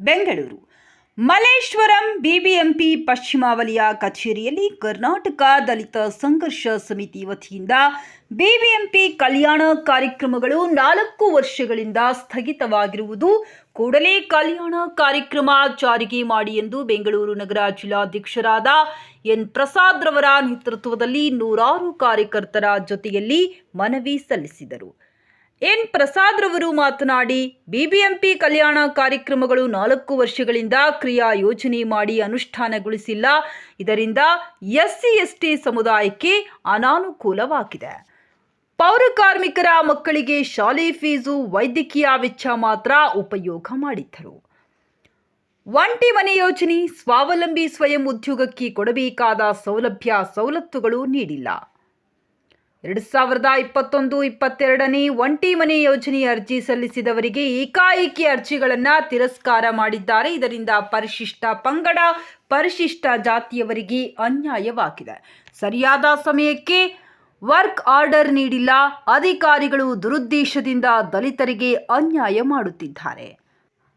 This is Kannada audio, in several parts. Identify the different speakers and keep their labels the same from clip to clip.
Speaker 1: ಬೆಂಗಳೂರು. ಮಲ್ಲೇಶ್ವರಂ ಬಿಬಿಎಂಪಿ ಪಶ್ಚಿಮ ವಲಯ ಕಚೇರಿಯಲ್ಲಿ ಕರ್ನಾಟಕ ದಲಿತ ಸಂಘರ್ಷ ಸಮಿತಿ ವತಿಯಿಂದ ಬಿಬಿಎಂಪಿ ಕಲ್ಯಾಣ ಕಾರ್ಯಕ್ರಮಗಳು ನಾಲ್ಕು ವರ್ಷಗಳಿಂದ ಸ್ಥಗಿತವಾಗಿರುವುದು ಕೂಡಲೇ ಕಲ್ಯಾಣ ಕಾರ್ಯಕ್ರಮ ಜಾರಿಗೆ ಮಾಡಿ ಎಂದು ಬೆಂಗಳೂರು ನಗರ ಜಿಲ್ಲಾಧ್ಯಕ್ಷರಾದ ಎನ್ ಪ್ರಸಾದ್ ರವರ ನೇತೃತ್ವದಲ್ಲಿ ನೂರಾರು ಕಾರ್ಯಕರ್ತರ ಜೊತೆಯಲ್ಲಿ ಮನವಿ ಸಲ್ಲಿಸಿದರು. ಎನ್ ಪ್ರಸಾದ್ರವರು ಮಾತನಾಡಿ, ಬಿಬಿಎಂಪಿ ಕಲ್ಯಾಣ ಕಾರ್ಯಕ್ರಮಗಳು ನಾಲ್ಕು ವರ್ಷಗಳಿಂದ ಕ್ರಿಯಾ ಯೋಜನೆ ಮಾಡಿ ಅನುಷ್ಠಾನಗೊಳಿಸಿಲ್ಲ. ಇದರಿಂದ ಎಸ್ಸಿ, ಎಸ್ಟಿ ಸಮುದಾಯಕ್ಕೆ ಅನಾನುಕೂಲವಾಗಿದೆ. ಪೌರ ಕಾರ್ಮಿಕರ ಮಕ್ಕಳಿಗೆ ಶಾಲೆ ಫೀಸು, ವೈದ್ಯಕೀಯ ವೆಚ್ಚ ಮಾತ್ರ ಉಪಯೋಗ ಮಾಡಿದ್ದರು. ಒಂಟಿ ಮನೆ ಯೋಜನೆ ಸ್ವಾವಲಂಬಿ ಸ್ವಯಂ ಉದ್ಯೋಗಕ್ಕೆ ಕೊಡಬೇಕಾದ ಸೌಲಭ್ಯ ಸವಲತ್ತುಗಳು ನೀಡಿಲ್ಲ. ಎರಡು ಸಾವಿರದ ಇಪ್ಪತ್ತೊಂದು, ಇಪ್ಪತ್ತೆರಡನೇ ಒಂಟಿ ಮನೆ ಯೋಜನೆ ಅರ್ಜಿ ಸಲ್ಲಿಸಿದವರಿಗೆ ಏಕಾಏಕಿ ಅರ್ಜಿಗಳನ್ನು ತಿರಸ್ಕಾರ ಮಾಡಿದ್ದಾರೆ. ಇದರಿಂದ ಪರಿಶಿಷ್ಟ ಪಂಗಡ, ಪರಿಶಿಷ್ಟ ಜಾತಿಯವರಿಗೆ ಅನ್ಯಾಯವಾಗಿದೆ. ಸರಿಯಾದ ಸಮಯಕ್ಕೆ ವರ್ಕ್ ಆರ್ಡರ್ ನೀಡಿಲ್ಲ. ಅಧಿಕಾರಿಗಳು ದುರುದ್ದೇಶದಿಂದ ದಲಿತರಿಗೆ ಅನ್ಯಾಯ ಮಾಡುತ್ತಿದ್ದಾರೆ.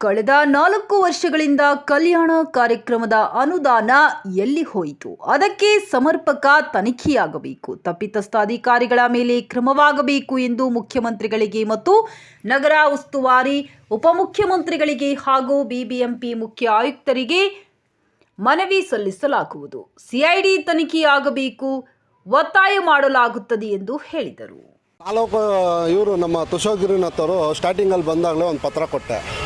Speaker 1: ಕಳೆದ ನಾಲ್ಕು ವರ್ಷಗಳಿಂದ ಕಲ್ಯಾಣ ಕಾರ್ಯಕ್ರಮದ ಅನುದಾನ ಎಲ್ಲಿ ಹೋಯಿತು? ಅದಕ್ಕೆ ಸಮರ್ಪಕ ತನಿಖೆಯಾಗಬೇಕು. ತಪ್ಪಿತಸ್ಥ ಅಧಿಕಾರಿಗಳ ಮೇಲೆ ಕ್ರಮವಾಗಬೇಕು ಎಂದು ಮುಖ್ಯಮಂತ್ರಿಗಳಿಗೆ ಮತ್ತು ನಗರ ಉಸ್ತುವಾರಿ ಉಪಮುಖ್ಯಮಂತ್ರಿಗಳಿಗೆ ಹಾಗೂ ಬಿಬಿಎಂಪಿ ಮುಖ್ಯ ಆಯುಕ್ತರಿಗೆ ಮನವಿ ಸಲ್ಲಿಸಲಾಗುವುದು. ಸಿಐಡಿ ತನಿಖೆಯಾಗಬೇಕು, ಒತ್ತಾಯ ಮಾಡಲಾಗುತ್ತದೆ ಎಂದು ಹೇಳಿದರು.
Speaker 2: ತಾಲೂಕು, ಇವರು ನಮ್ಮ ತುಷೋಗಿರಿನಾಥ್ ಅವರು ಸ್ಟಾರ್ಟಿಂಗಲ್ಲಿ ಬಂದಾಗಲೇ ಒಂದು ಪತ್ರ ಕೊಟ್ಟೆ.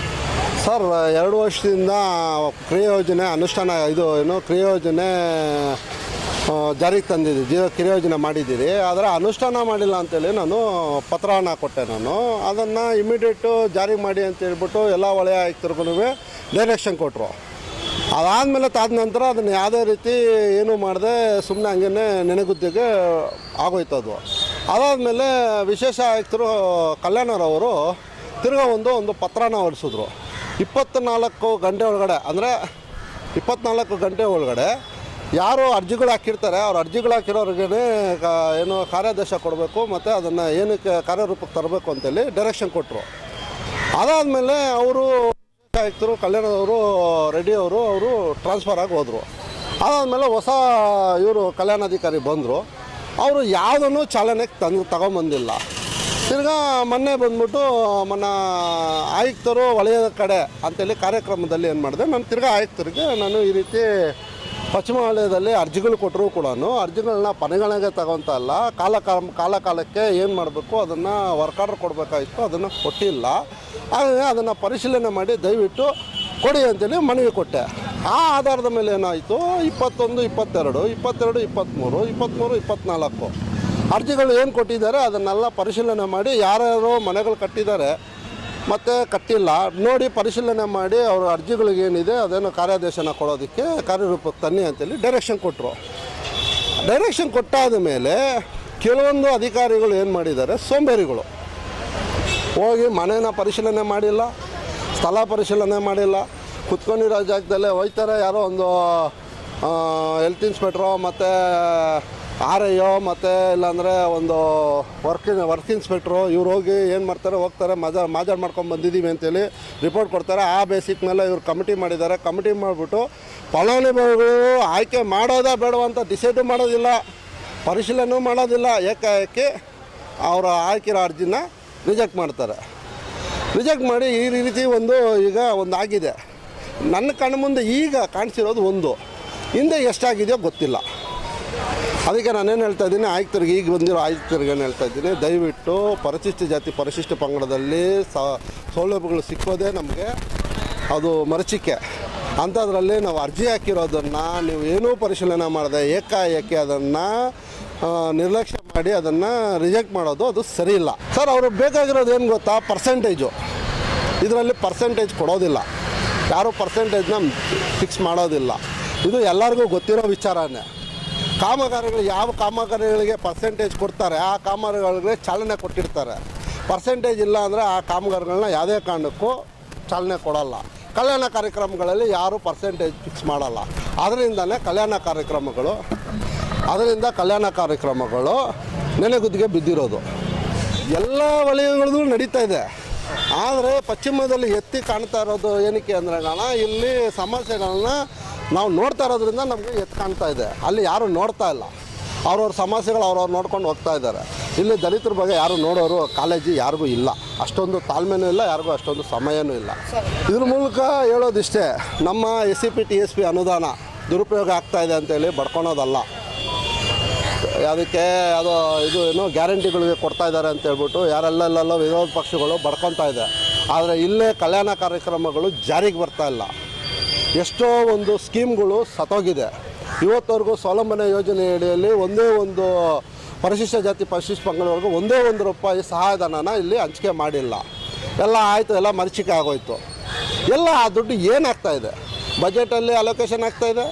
Speaker 2: ಸರ್, ಎರಡು ವರ್ಷದಿಂದ ಕ್ರಿಯೋಜನೆ ಅನುಷ್ಠಾನ, ಇದು ಏನು ಕ್ರಿಯೋಜನೆ ಜಾರಿಗೆ ತಂದಿದ್ದೀವಿ ಜೀವ ಕ್ರಿಯೋಜನೆ ಮಾಡಿದ್ದೀರಿ. ಆದರೆ ಅನುಷ್ಠಾನ ಮಾಡಿಲ್ಲ ಅಂತೇಳಿ ನಾನು ಪತ್ರವನ್ನು ಕೊಟ್ಟೆ ನಾನು. ಅದನ್ನು ಇಮಿಡಿಯೇಟು ಜಾರಿ ಮಾಡಿ ಅಂತ ಹೇಳ್ಬಿಟ್ಟು ಎಲ್ಲ ವಲಯ ಆಯುಕ್ತರಿಗೂ ಡೈರೆಕ್ಷನ್ ಕೊಟ್ಟರು ಅದಾದಮೇಲೆ ತಾದ ನಂತರ ಅದನ್ನು ಯಾವುದೇ ರೀತಿ ಏನು ಮಾಡದೆ ಸುಮ್ಮನೆ ಹಂಗೇ ನೆನೆಗುದ್ದಿಗೆ ಆಗೋಯ್ತು ಅದು. ಅದಾದಮೇಲೆ ವಿಶೇಷ ಆಯುಕ್ತರು ಕಲ್ಯಾಣರವರು ತಿರ್ಗಾ ಒಂದು ಒಂದು ಪತ್ರನ ಹೊರಡಿಸಿದ್ರು ಇಪ್ಪತ್ತ್ನಾಲ್ಕು ಗಂಟೆ ಒಳಗಡೆ, ಅಂದರೆ ಇಪ್ಪತ್ನಾಲ್ಕು ಗಂಟೆ ಒಳಗಡೆ ಯಾರು ಅರ್ಜಿಗಳು ಹಾಕಿರ್ತಾರೆ. ಅವ್ರು ಅರ್ಜಿಗಳು ಹಾಕಿರೋರಿಗೆ ಏನು ಕಾರ್ಯಾದೇಶ ಕೊಡಬೇಕು ಮತ್ತು ಅದನ್ನು ಏನಕ್ಕೆ ಕಾರ್ಯರೂಪಕ್ಕೆ ತರಬೇಕು ಅಂತೇಳಿ ಡೈರೆಕ್ಷನ್ ಕೊಟ್ಟರು ಅದಾದಮೇಲೆ ಅವರು ಆಯುಕ್ತರು, ಕಲ್ಯಾಣದವರು, ರೆಡ್ಡಿಯವರು ಅವರು ಟ್ರಾನ್ಸ್ಫರ್ ಆಗಿ ಹೋದರು. ಅದಾದಮೇಲೆ ಹೊಸ ಇವರು ಕಲ್ಯಾಣಾಧಿಕಾರಿ ಬಂದರು. ಅವರು ಯಾವುದನ್ನು ಚಾಲನೆಗೆ ತಂದು, ತಗೊಂಬಂದಿಲ್ಲ. ತಿರ್ಗಾ ಮೊನ್ನೆ ಬಂದ್ಬಿಟ್ಟು ಮೊನ್ನ ಆಯುಕ್ತರು ವಲಯದ ಕಡೆ ಅಂತೇಳಿ ಕಾರ್ಯಕ್ರಮದಲ್ಲಿ ಏನು ಮಾಡಿದೆ ನಾನು ತಿರ್ಗಾ ಆಯುಕ್ತರಿಗೆ ನಾನು ಈ ರೀತಿ ಪಶ್ಚಿಮ ವಲಯದಲ್ಲಿ ಅರ್ಜಿಗಳು ಕೊಟ್ಟರು ಕೂಡ ಅರ್ಜಿಗಳನ್ನ ಪನೆಗಳಿಗೆ ತಗೊತ ಕಾಲ ಕಾಲ ಕಾಲ ಕಾಲಕ್ಕೆ ಏನು ಮಾಡಬೇಕು, ಅದನ್ನು ವರ್ಕ್ ಆರ್ಡರ್ ಕೊಡಬೇಕಾಗಿತ್ತು, ಅದನ್ನು ಕೊಟ್ಟಿಲ್ಲ. ಹಾಗಾಗಿ ಅದನ್ನು ಪರಿಶೀಲನೆ ಮಾಡಿ ದಯವಿಟ್ಟು ಕೊಡಿ ಅಂತೇಳಿ ಮನವಿ ಕೊಟ್ಟೆ. ಆ ಆಧಾರದ ಮೇಲೆ ಏನಾಯಿತು, ಇಪ್ಪತ್ತೊಂದು, ಇಪ್ಪತ್ತೆರಡು ಇಪ್ಪತ್ತೆರಡು ಇಪ್ಪತ್ತ್ಮೂರು ಇಪ್ಪತ್ತ್ಮೂರು ಇಪ್ಪತ್ತ್ನಾಲ್ಕು ಅರ್ಜಿಗಳು ಏನು ಕೊಟ್ಟಿದ್ದಾರೆ ಅದನ್ನೆಲ್ಲ ಪರಿಶೀಲನೆ ಮಾಡಿ ಯಾರ್ಯಾರು ಮನೆಗಳು ಕಟ್ಟಿದ್ದಾರೆ, ಮತ್ತು ಕಟ್ಟಿಲ್ಲ. ನೋಡಿ ಪರಿಶೀಲನೆ ಮಾಡಿ ಅವ್ರ ಅರ್ಜಿಗಳಿಗೇನಿದೆ ಅದೇನು ಕಾರ್ಯಾದೇಶನ ಕೊಡೋದಕ್ಕೆ ಕಾರ್ಯರೂಪಕ್ಕೆ ತನ್ನಿ ಅಂತೇಳಿ ಡೈರೆಕ್ಷನ್ ಕೊಟ್ಟರು ಡೈರೆಕ್ಷನ್ ಕೊಟ್ಟಾದ ಮೇಲೆ ಕೆಲವೊಂದು ಅಧಿಕಾರಿಗಳು ಏನು ಮಾಡಿದ್ದಾರೆ, ಸೋಂಬೇರಿಗಳು. ಹೋಗಿ ಮನೇನ ಪರಿಶೀಲನೆ ಮಾಡಿಲ್ಲ, ಸ್ಥಳ ಪರಿಶೀಲನೆ ಮಾಡಿಲ್ಲ. ಕುತ್ಕೊಂಡಿರೋ ಜಾಗದಲ್ಲೇ ಹೋಯ್ತಾರೆ, ಯಾರೋ ಒಂದು ಹೆಲ್ತ್ ಇನ್ಸ್ಪೆಕ್ಟ್ರೋ ಮತ್ತು ಆರ್ ಐ ಒ ಮತ್ತು ಇಲ್ಲಾಂದರೆ ಒಂದು ವರ್ಕ್ ವರ್ಕ್ ಇನ್ಸ್ಪೆಕ್ಟ್ರು ಇವ್ರು ಹೋಗಿ ಏನು ಮಾಡ್ತಾರೆ, ಹೋಗ್ತಾರೆ, ಮಜಾ ಮಾಜಾಡ್ ಮಾಡ್ಕೊಂಡು ಬಂದಿದ್ದೀವಿ ಅಂತೇಳಿ ರಿಪೋರ್ಟ್ ಕೊಡ್ತಾರೆ. ಆ ಬೇಸಿಕ್ ಮೇಲೆ ಇವ್ರು ಕಮಿಟಿ ಮಾಡಿದ್ದಾರೆ. ಕಮಿಟಿ ಮಾಡಿಬಿಟ್ಟು ಫಲಾನುಭವಿಗಳು ಆಯ್ಕೆ ಮಾಡೋದಾ ಬೇಡವಾ ಅಂತ ಡಿಸೈಡು ಮಾಡೋದಿಲ್ಲ, ಪರಿಶೀಲನೆ ಮಾಡೋದಿಲ್ಲ. ಏಕಾಏಕಿ ಅವರು ಹಾಕಿರೋ ಅರ್ಜಿನ ರಿಜೆಕ್ಟ್ ಮಾಡ್ತಾರೆ. ರಿಜೆಕ್ಟ್ ಮಾಡಿ ಈ ರೀತಿ ಒಂದು ಈಗ ಒಂದು ಆಗಿದೆ ನನ್ನ ಕಣ್ಣು ಮುಂದೆ ಈಗ ಕಾಣಿಸಿರೋದು ಒಂದು. ಹಿಂದೆ ಎಷ್ಟಾಗಿದೆಯೋ ಗೊತ್ತಿಲ್ಲ. ಅದಕ್ಕೆ ನಾನೇನು ಹೇಳ್ತಾ ಇದ್ದೀನಿ, ಆಯುಕ್ತರಿಗೆ ಈಗ ಬಂದಿರೋ ಆಯುಕ್ತರಿಗೆ ಏನು ಹೇಳ್ತಾ ಇದ್ದೀನಿ, ದಯವಿಟ್ಟು ಪರಿಶಿಷ್ಟ ಜಾತಿ, ಪರಿಶಿಷ್ಟ ಪಂಗಡದಲ್ಲಿ ಸೌಲಭ್ಯಗಳು ಸಿಕ್ಕೋದೇ ನಮಗೆ ಅದು ಮರಚಿಕೆ. ಅಂಥದ್ರಲ್ಲಿ ನಾವು ಅರ್ಜಿ ಹಾಕಿರೋದನ್ನು ನೀವು ಏನೂ ಪರಿಶೀಲನೆ ಮಾಡದೆ ಏಕಾಏಕಿ ಅದನ್ನು ನಿರ್ಲಕ್ಷ್ಯ ಮಾಡಿ ಅದನ್ನು ರಿಜೆಕ್ಟ್ ಮಾಡೋದು ಅದು ಸರಿ ಇಲ್ಲ. ಸರ್, ಅವರು ಬೇಕಾಗಿರೋದು ಏನು ಗೊತ್ತಾ? ಪರ್ಸೆಂಟೇಜು. ಇದರಲ್ಲಿ ಪರ್ಸೆಂಟೇಜ್ ಕೊಡೋದಿಲ್ಲ. ಯಾರೂ ಪರ್ಸೆಂಟೇಜ್ನ ಫಿಕ್ಸ್ ಮಾಡೋದಿಲ್ಲ. ಇದು ಎಲ್ಲರಿಗೂ ಗೊತ್ತಿರೋ ವಿಚಾರನೇ. ಕಾಮಗಾರಿಗಳು ಯಾವ ಕಾಮಗಾರಿಗಳಿಗೆ ಪರ್ಸೆಂಟೇಜ್ ಕೊಡ್ತಾರೆ, ಆ ಕಾಮಗಾರಿಗಳಿಗೆ ಚಾಲನೆ ಕೊಟ್ಟಿರ್ತಾರೆ. ಪರ್ಸೆಂಟೇಜ್ ಇಲ್ಲ ಅಂದರೆ ಆ ಕಾಮಗಾರಿಗಳನ್ನ ಯಾವುದೇ ಕಾರಣಕ್ಕೂ ಚಾಲನೆ ಕೊಡಲ್ಲ. ಕಲ್ಯಾಣ ಕಾರ್ಯಕ್ರಮಗಳಲ್ಲಿ ಯಾರೂ ಪರ್ಸೆಂಟೇಜ್ ಫಿಕ್ಸ್ ಮಾಡಲ್ಲ. ಅದರಿಂದನೇ ಕಲ್ಯಾಣ ಕಾರ್ಯಕ್ರಮಗಳು ಅದರಿಂದ ಕಲ್ಯಾಣ ಕಾರ್ಯಕ್ರಮಗಳು ನೆನೆಗುದಿಗೆ ಬಿದ್ದಿರೋದು. ಎಲ್ಲ ವಲಯಗಳಲ್ಲೂ ನಡೀತಾ ಇದೆ. ಆದರೆ ಪಶ್ಚಿಮದಲ್ಲಿ ಎತ್ತಿ ಕಾಣ್ತಾ ಇರೋದು ಏನಕ್ಕೆ ಅಂದರೆ ಇಲ್ಲಿ ಸಮಸ್ಯೆಗಳನ್ನ ನಾವು ನೋಡ್ತಾ ಇರೋದ್ರಿಂದ ನಮಗೆ ಎತ್ತು ಕಾಣ್ತಾ ಇದೆ. ಅಲ್ಲಿ ಯಾರು ನೋಡ್ತಾ ಇಲ್ಲ. ಅವ್ರವ್ರ ಸಮಸ್ಯೆಗಳು ಅವ್ರವ್ರು ನೋಡ್ಕೊಂಡು ಹೋಗ್ತಾ ಇದ್ದಾರೆ. ಇಲ್ಲಿ ದಲಿತರ ಬಗ್ಗೆ ಯಾರು ನೋಡೋರು ಕಾಲೇಜಿ ಯಾರಿಗೂ ಇಲ್ಲ. ಅಷ್ಟೊಂದು ತಾಳ್ಮೆನೂ ಇಲ್ಲ, ಯಾರಿಗೂ ಅಷ್ಟೊಂದು ಸಮಯನೂ ಇಲ್ಲ. ಇದ್ರ ಮೂಲಕ ಹೇಳೋದಿಷ್ಟೇ, ನಮ್ಮ S C P, T S P ಅನುದಾನ ದುರುಪಯೋಗ ಆಗ್ತಾ ಇದೆ ಅಂತೇಳಿ ಬಡ್ಕೊಳೋದಲ್ಲ. ಅದಕ್ಕೆ ಅದು ಇದು ಏನು ಗ್ಯಾರಂಟಿಗಳಿಗೆ ಕೊಡ್ತಾ ಇದ್ದಾರೆ ಅಂತ ಹೇಳ್ಬಿಟ್ಟು ಯಾರೆಲ್ಲೆಲ್ಲೆಲ್ಲೋ ವಿರೋಧ ಪಕ್ಷಗಳು ಬಡ್ಕೊತಾ ಇದೆ. ಆದರೆ ಇಲ್ಲೇ ಕಲ್ಯಾಣ ಕಾರ್ಯಕ್ರಮಗಳು ಜಾರಿಗೆ ಬರ್ತಾ ಇಲ್ಲ. ಎಷ್ಟೋ ಒಂದು ಸ್ಕೀಮ್ಗಳು ಸತ್ತೋಗಿದೆ. ಇವತ್ತವರೆಗೂ ಸ್ವಾವಲಂಬನೆ ಯೋಜನೆ ಅಡಿಯಲ್ಲಿ ಒಂದೇ ಒಂದು ಪರಿಶಿಷ್ಟ ಜಾತಿ ಪರಿಶಿಷ್ಟ ಪಂಗಡವರೆಗೂ ಒಂದೇ ಒಂದು ರೂಪಾಯಿ ಸಹಾಯಧನನ ಇಲ್ಲಿ ಹಂಚಿಕೆ ಮಾಡಿಲ್ಲ. ಎಲ್ಲ ಆಯಿತು, ಎಲ್ಲ ಮರಿಚಿಕೆ ಆಗೋಯ್ತು. ಎಲ್ಲ ಆ ದುಡ್ಡು ಏನಾಗ್ತಾ ಇದೆ? ಬಜೆಟಲ್ಲಿ ಅಲೋಕೇಶನ್ ಆಗ್ತಾ ಇದೆ?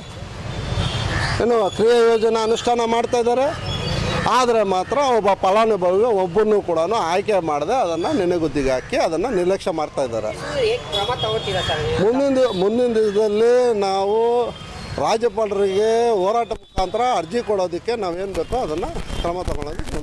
Speaker 2: ಏನು ಕ್ರಿಯಾ ಯೋಜನೆ ಅನುಷ್ಠಾನ ಮಾಡ್ತಾ ಇದ್ದಾರೆ? ಆದರೆ ಮಾತ್ರ ಒಬ್ಬ ಫಲಾನುಭವಿಗೆ ಒಬ್ಬರನ್ನು ಕೂಡ ಆಯ್ಕೆ ಮಾಡದೆ ಅದನ್ನು ನೆನೆಗುದ್ದಿಗೆ ಹಾಕಿ ಅದನ್ನು ನಿರ್ಲಕ್ಷ್ಯ ಮಾಡ್ತಾ ಇದ್ದಾರೆ. ಮುಂದಿನ ಮುಂದಿನ ದಿನದಲ್ಲಿ ನಾವು ರಾಜ್ಯಪಾಲರಿಗೆ ಹೋರಾಟ ಮುಖಾಂತರ ಅರ್ಜಿ ಕೊಡೋದಕ್ಕೆ ನಾವೇನು ಬೇಕೋ ಅದನ್ನು ಕ್ರಮ ತಗೊಳ್ಳೋದು ಮುಂದೆ